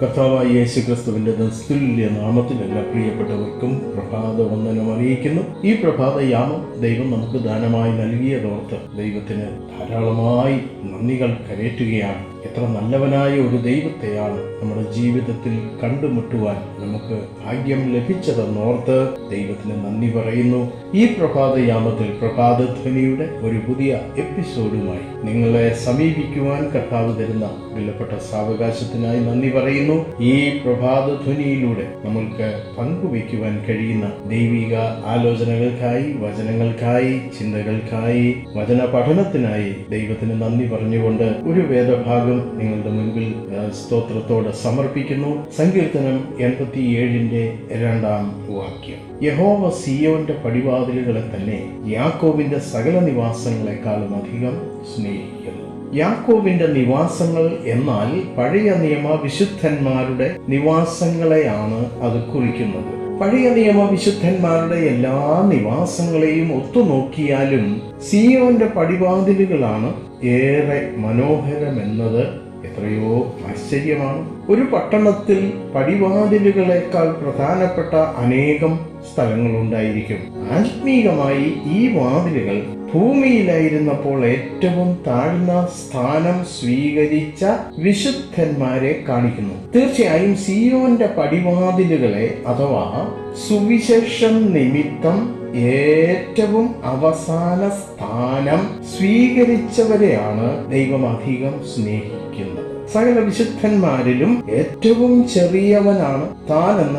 കർത്താവായ യേശു ക്രിസ്തുവിന്റെ നിസ്തുല്യ നാമത്തിൽ എല്ലാ പ്രിയപ്പെട്ടവർക്കും പ്രഭാത വന്ദനം അറിയിക്കുന്നു. ഈ പ്രഭാത യാമം ദൈവം നമുക്ക് ദാനമായി നൽകിയതോർത്ത് ദൈവത്തിന് ധാരാളമായി നന്ദികൾ കരേറ്റുകയാണ്. എത്ര നല്ലവനായ ഒരു ദൈവത്തെയാണ് നമ്മുടെ ജീവിതത്തിൽ കണ്ടുമുട്ടുവാൻ നമുക്ക് ഭാഗ്യം ലഭിച്ചതെന്നോർത്ത് ദൈവത്തിന് നന്ദി പറയുന്നു. ഈ പ്രഭാത യാമത്തിൽ പ്രഭാതധ്വനിയുടെ ഒരു പുതിയ എപ്പിസോഡുമായി നിങ്ങളെ സമീപിക്കുവാൻ കർത്താവ് തരുന്ന വിലപ്പെട്ട സാവകാശത്തിനായി നന്ദി പറയുന്നു. ഈ പ്രഭാതധ്വനിയിലൂടെ നമ്മൾക്ക് പങ്കുവയ്ക്കുവാൻ കഴിയുന്ന ദൈവിക ആലോചനകൾക്കായി വചനങ്ങൾക്കായി ചിന്തകൾക്കായി വചന പഠനത്തിനായി ദൈവത്തിന് നന്ദി പറഞ്ഞുകൊണ്ട് ഒരു വേദഭാഗം നിങ്ങളുടെ മുൻപിൽ സ്തോത്രത്തോടെ സമർപ്പിക്കുന്നു. സങ്കീർത്തനം എൺപത്തി ഏഴിന്റെ രണ്ടാം വാക്യം. യഹോവ സിയോന്റെ പടിവാതിലുകളെ തന്നെ യാക്കോബിന്റെ സകല നിവാസങ്ങളെക്കാളും അധികം സ്നേഹിക്കുന്നു. യാക്കോബിന്റെ നിവാസങ്ങൾ എന്നാൽ പഴയ നിയമ വിശുദ്ധന്മാരുടെ നിവാസങ്ങളെയാണ് അത് കുറിക്കുന്നത്. പഴയ നിയമ വിശുദ്ധന്മാരുടെ എല്ലാ നിവാസങ്ങളെയും ഒത്തുനോക്കിയാലും സിയോന്റെ പടിവാതിലുകളാണ് ഏറെ മനോഹരമെന്നത്. എത്രയോ ആശ്ചര്യമാണ്. ഒരു പട്ടണത്തിൽ പടിവാതിലുകളെക്കാൾ പ്രധാനപ്പെട്ട അനേകം സ്ഥലങ്ങളുണ്ടായിരിക്കും. ആത്മീകമായി ഈ വാതിലുകൾ ഭൂമിയിലായിരുന്നപ്പോൾ ഏറ്റവും താഴ്ന്ന സ്ഥാനം സ്വീകരിച്ച വിശുദ്ധന്മാരെ കാണിക്കുന്നു. തീർച്ചയായും സിയോന്റെ പടിവാതിലുകളെ അഥവാ സുവിശേഷം നിമിത്തം ഏറ്റവും അവസാന സ്ഥാനം സ്വീകരിച്ചവരെയാണ് ദൈവം അധികം സ്നേഹിക്കുന്നത് സകല വിശുദ്ധന്മാരിലും ഏറ്റവും ചെറിയവനാണ് താൻ എന്ന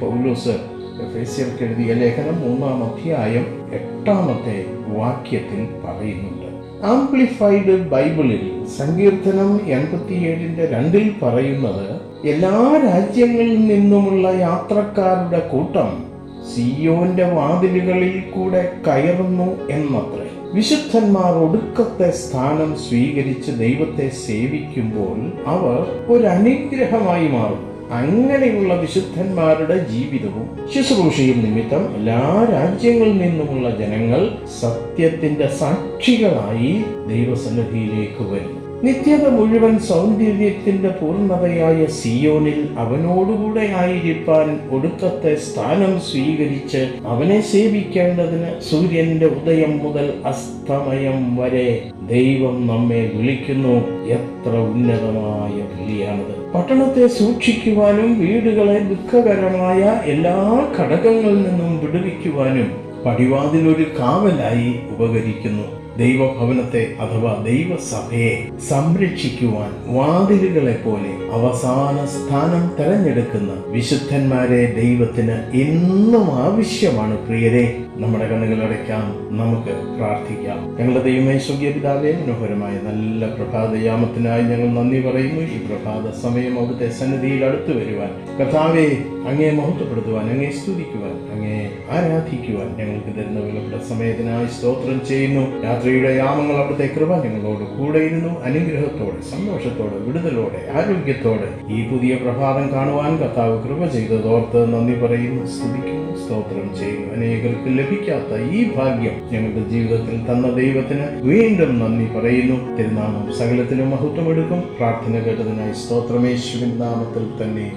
പൗലോസ് എഫേസ്യർക്ക് എഴുതിയ ലേഖനം മൂന്നാം അധ്യായം എട്ടാമത്തെ വാക്യത്തിൽ പറയുന്നുണ്ട്. ആംപ്ലിഫൈഡ് ബൈബിളിൽ സങ്കീർത്തനം എൺപത്തിയേഴിന്റെ രണ്ടിൽ പറയുന്നത് എല്ലാ രാജ്യങ്ങളിൽ നിന്നുമുള്ള യാത്രക്കാരുടെ കൂട്ടം സിയോന്റെ വാതിലുകളിൽ കൂടെ കയറുന്നു എന്നത്രേ. വിശുദ്ധന്മാർ ഒടുക്കത്തെ സ്ഥാനം സ്വീകരിച്ച് ദൈവത്തെ സേവിക്കുമ്പോൾ അവർ ഒരു അനുഗ്രഹമായി മാറും. അങ്ങനെയുള്ള വിശുദ്ധന്മാരുടെ ജീവിതവും ശുശ്രൂഷയും നിമിത്തം എല്ലാ രാജ്യങ്ങളിൽ നിന്നുമുള്ള ജനങ്ങൾ സത്യത്തിന്റെ സാക്ഷികളായി ദൈവസന്നിധിയിലേക്ക് വരും. നിത്യത മുഴുവൻ സൗന്ദര്യത്തിന്റെ പൂർണതയായ സിയോനിൽ അവനോടുകൂടെ ആയിരിക്കാൻ ഒടുക്കത്തെ സ്ഥാനം സ്വീകരിച്ച് അവനെ സേവിക്കേണ്ടതിന് സൂര്യന്റെ ഉദയം മുതൽ അസ്തമയം വരെ ദൈവം നമ്മെ വിളിക്കുന്നു. എത്ര ഉന്നതമായ വിളിയാണത്. പട്ടണത്തെ സൂക്ഷിക്കുവാനും വീടുകളെ ദുഃഖകരമായ എല്ലാ ഘടകങ്ങളിൽ നിന്നും വിടുവിക്കുവാനും പടിവാതിലൊരു കാവലായി ഉപകരിക്കുന്നു. ദൈവഭവനത്തെ അഥവാ ദൈവസഭയെ സംരക്ഷിക്കുവാൻ വാതിലുകളെ പോലെ അവസാന സ്ഥാനം തെരഞ്ഞെടുക്കുന്ന വിശുദ്ധന്മാരെ ദൈവത്തിന് എന്നും ആവശ്യമാണ്. പ്രിയരെ നമ്മുടെ കണ്ണുകൾ അടയ്ക്കാം. നമുക്ക് പ്രാർത്ഥിക്കാം. ഞങ്ങളുടെ ദൈവമേ സ്വർഗീയ പിതാവേ മനോഹരമായ നല്ല പ്രഭാതയാമത്തിനായി ഞങ്ങൾ നന്ദി പറയുന്നു. ഈ പ്രഭാത സമയം അവിടുത്തെ സന്നിധിയിൽ അടുത്തു വരുവാൻ കഥാവെ അങ്ങേ മഹത്വപ്പെടുത്തുവാൻ അങ്ങേ സ്തുതിക്കുവാൻ അങ്ങേ ആരാധിക്കുവാൻ ഞങ്ങൾക്ക് തരുന്ന വിലപ്പെട്ട സമയത്തിനായി സ്തോത്രം ചെയ്യുന്നു. രാത്രിയുടെ യാമങ്ങൾ അവിടുത്തെ കൃപ ഞങ്ങളോട് കൂടെ ഇരുന്നു അനുഗ്രഹത്തോടെ സന്തോഷത്തോടെ വിടുതലോടെ ആരോഗ്യത്തോടെ ഈ പുതിയ പ്രഭാതം കാണുവാൻ കർത്താവ് കൃപ ചെയ്തതോർത്ത് നന്ദി പറയുന്നു സ്തുതിക്കുന്നു സ്തോത്രം ചെയ്യുന്നു. അനേകർക്ക് ലഭിക്കാത്ത ഈ ഭാഗ്യം ഞങ്ങളുടെ ജീവിതത്തിൽ തന്ന ദൈവത്തിന് വീണ്ടും നന്ദി പറയുന്നു. തിരുനാമം സകലത്തിലും മഹത്വമെടുക്കും. പ്രാർത്ഥന കേട്ടതിനായി സ്തോത്രമേശ്വരൻ നാമത്തിൽ തന്നെ.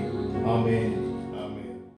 ആമേൻ.